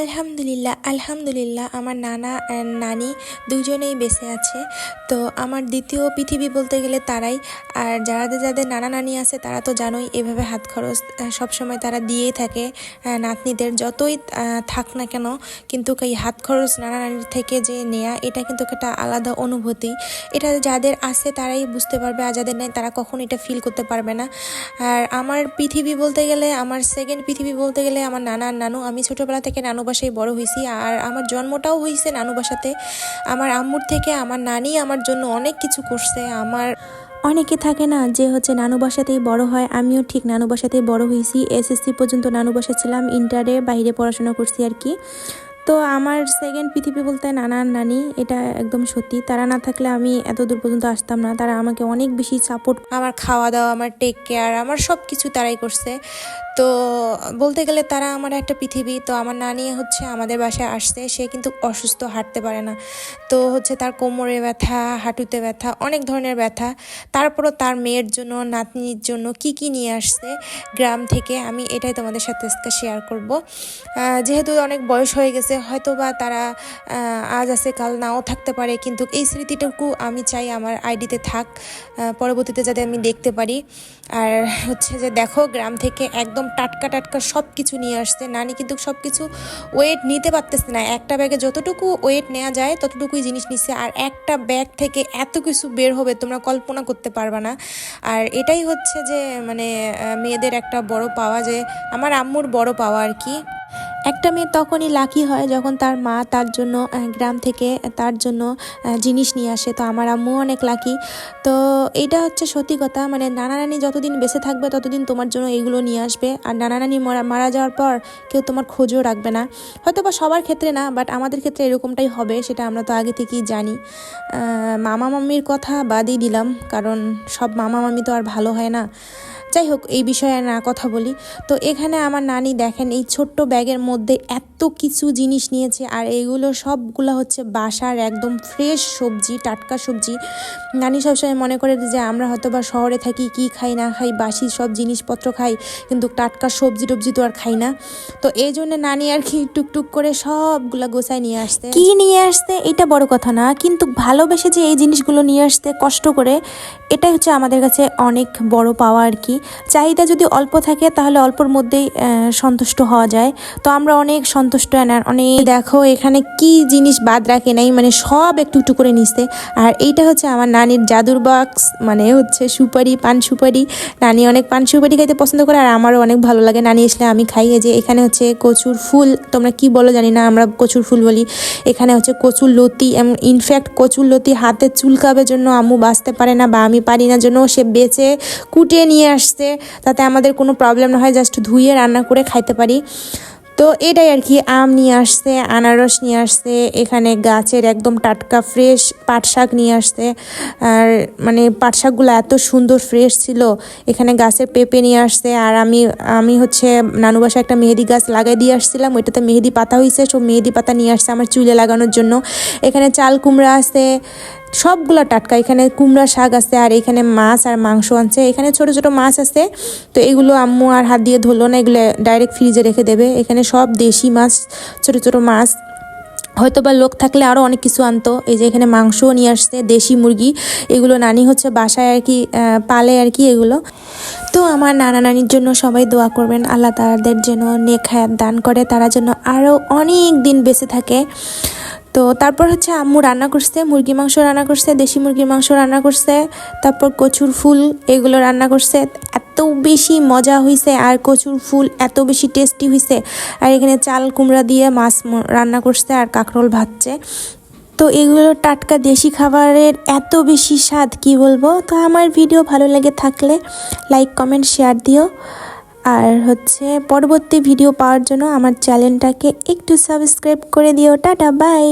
আলহামদুলিল্লাহ আলহামদুলিল্লাহ, আমার নানা আর নানি দুজনেই বেঁচে আছে। তো আমার দ্বিতীয় পৃথিবী বলতে গেলে তারাই। আর যাদের যাদের নানা নানি আছে, তারা তো জানোই এভাবে হাত খরচ সবসময় তারা দিয়েই থাকে নাতনিদের। যতই থাক না কেন, কিন্তু এই হাত খরচ নানা নানির থেকে যে নেয়া, এটা কিন্তু একটা আলাদা অনুভূতি। এটা যাদের আছে, তারাই বুঝতে পারবে, আর যাদের নেই, তারা কখন এটা ফিল করতে পারবে না। আর আমার পৃথিবী বলতে গেলে, আমার সেকেন্ড পৃথিবী বলতে গেলে, আমার নানা নানু, আমি ছোটোবেলা থেকে নানু বাসায় বড় হয়েছি। আর আমার জন্মটাও হয়েছে নানু বাসাতে। আমার আম্মুর থেকে আমার নানি আমার জন্য অনেক কিছু করছে। আমার অনেকে থাকে না যে হচ্ছে নানু বাসাতেই বড় হয়। আমিও ঠিক নানু বাসাতেই বড় হয়েছি। এসএসসি পর্যন্ত নানু বাসা ছিলাম। ইন্টারে বাইরে পড়াশোনা করছি আর কি। তো আমার সেকেন্ড পৃথিবী বলতে নানা নানি, এটা একদম সত্যি। তারা না থাকলে আমি এত দূর পর্যন্ত আসতাম না। তারা আমাকে অনেক বেশি সাপোর্ট আমার খাওয়া দাওয়া, আমার টেক কেয়ার আমার সব কিছু তারাই করছে। তো বলতে গেলে তারা আমার একটা পৃথিবী, তো আমার নানি হচ্ছে আমাদের বাসায় আসছে। সে কিন্তু অসুস্থ, হাঁটতে পারে না। তো হচ্ছে তার কোমরে ব্যথা, হাঁটুতে ব্যথা, অনেক ধরনের ব্যথা। তারপরও তার মেয়ের জন্য, নাতনির জন্য কি কি নিয়ে আসছে গ্রাম থেকে আমি এটাই তোমাদের সাথে শেয়ার করব। যেহেতু অনেক বয়স হয়ে গেছে হয়তো বা তারা আজ আছে, কাল নাও থাকতে পারে, কিন্তু এই স্মৃতিটুকু আমি চাই আমার আইডিতে থাক পরবর্তীতে যাতে আমি দেখতে পারি। আর হচ্ছে যে দেখো, গ্রাম থেকে একদম টাটকা টাটকা সব কিছু নিয়ে আসছে। নানি কিন্তু সব কিছু ওয়েট নিতে পারতেছে না। একটা ব্যাগে যতটুকু ওয়েট নেওয়া যায়, ততটুকুই জিনিস নিচ্ছে আর একটা ব্যাগ থেকে এত কিছু বের হবে, তোমরা কল্পনা করতে পারবে না। আর এটাই হচ্ছে যে মানে মেয়েদের একটা বড় পাওয়া যে, আমার আম্মুর বড় পাওয়া আর কি। একটা মেয়ে তখনই লাকি হয় যখন তার মা তার জন্য গ্রাম থেকে তার জন্য জিনিস নিয়ে আসে। তো আমার আম্মু অনেক লাকি। তো এটা হচ্ছে সত্যি কথা মানে নানা নানি যতদিন বেঁচে থাকবে ততদিন তোমার জন্য এইগুলো নিয়ে আসবে। আর নানা নানি মারা যাওয়ার পর কেউ তোমার খোঁজও রাখবে না। হয়তো বা সবার ক্ষেত্রে না বাট আমাদের ক্ষেত্রে এরকমটাই হবে, সেটা আমরা তো আগে থেকেই জানি। মামা মাম্মির কথা বাদই দিলাম, কারণ সব মামা মামি তো আর ভালো হয় না। যাই হোক, এই বিষয়ে না কথা বলি। তো এখানে আমার নানি দেখেন, এই ছোট্ট ব্যাগের মধ্যে এত কিছু জিনিস নিয়েছে আর এগুলো সবগুলো হচ্ছে বাসার একদম ফ্রেশ সবজি, টাটকা সবজি। নানি সবসময় মনে করে যে আমরা হয়তো বা শহরে থাকি, কি খাই, না খাই, বাসি সব জিনিসপত্র খাই, কিন্তু টাটকা সবজি টবজি তো আর খাই না। তো এই জন্য নানি আর কি টুকটুক করে সবগুলা গোছায় নিয়ে আসতে। কি নিয়ে আসতে? এটা বড় কথা না, কিন্তু ভালোবেসে যে এই জিনিসগুলো নিয়ে আসতে কষ্ট করে, এটাই হচ্ছে আমাদের কাছে অনেক বড় পাওয়া আর কি। চাহিদা যদি অল্প থাকে, তাহলে অল্পর মধ্যেই সন্তুষ্ট হওয়া যায়। তো আমরা অনেক সন্তুষ্ট এনার অনেক দেখো এখানে কি জিনিস বাদ রাখে নাই মানে সব একটু একটু করে নিচ্ছে আর এইটা হচ্ছে আমার নানির জাদুর বাক্স মানে হচ্ছে সুপারি, পান সুপারি। নানি অনেক পান সুপারি খাইতে পছন্দ করে আর আমারও অনেক ভালো লাগে। নানি আসলে আমি খাই যে এখানে হচ্ছে কচুর ফুল, তোমরা কি বলো জানি না, আমরা কচুর ফুল বলি। এখানে হচ্ছে কচুর লতি ইনফ্যাক্ট কচুর লতি হাতে চুলকাবের জন্য আম্মু বাঁচতে পারে না বা আমি পারি না জন্য সে বেচে কুটিয়ে নিয়ে আসছে। তাতে আমাদের কোনো প্রবলেম না হয় জাস্ট ধুয়ে রান্না করে খাইতে পারি। তো এটাই আর কি, আম নিয়ে আসছে, আনারস নিয়ে আসছে, এখানে গাছের একদম টাটকা ফ্রেশ পাট শাক নিয়ে আসছে। আর মানে পাট শাকগুলো এত সুন্দর ফ্রেশ ছিল, এখানে গাছের পেঁপে নিয়ে আসছে। আর আমি আমি হচ্ছে নানু বাসায় একটা মেহেদি গাছ লাগাই দিয়ে আসছিলাম, ওইটাতে মেহেদি পাতা হয়েছে সব মেহেদি পাতা নিয়ে আসছে আমার চুলে লাগানোর জন্য। এখানে চাল কুমড়া আছে সবগুলো টাটকা। এখানে কুমড়া শাক আছে, আর এখানে মাছ আর মাংস আনছে। এখানে ছোট ছোট মাছ আছে, তো এগুলো আম্মু আর হাত দিয়ে ধরলো না, এগুলো ডাইরেক্ট ফ্রিজে রেখে দেবে। এখানে সব দেশি মাছ, ছোট ছোট মাছ। হয়তো বা লোক থাকলে আরও অনেক কিছু আনতো। এই যে এখানে মাংসও নিয়ে আসছে, দেশি মুরগি। এগুলো নানি হচ্ছে বাসায় আর কি পালে আর কি এগুলো। তো আমার নানা নানির জন্য সবাই দোয়া করবেন, আল্লাহ তাদের যেন নেক হায়াত দান করে, তারা যেন আরও অনেক দিন বেঁচে থাকে। তো তারপর হচ্ছে আম্মু রান্না করছে মুরগি মাংস রান্না করছে, দেশি মুরগির মাংস রান্না করছে, তারপর কচুর ফুল এগুলো রান্না করছে। এত বেশি মজা হয়েছে আর কচুর ফুল এত বেশি টেস্টি হয়েছে আর এখানে চাল কুমড়া দিয়ে মাছ রান্না করছে আর কাঁকরোল ভাজছে। তো এগুলো টাটকা দেশি খাবারের এত বেশি স্বাদ, কি বলব? তো আমার ভিডিও ভালো লেগে থাকলে লাইক, কমেন্ট শেয়ার দিও। আর হচ্ছে পরবর্তী ভিডিও পাওয়ার জন্য আমার চ্যানেলটাকে একটু সাবস্ক্রাইব করে দিও। Tata bye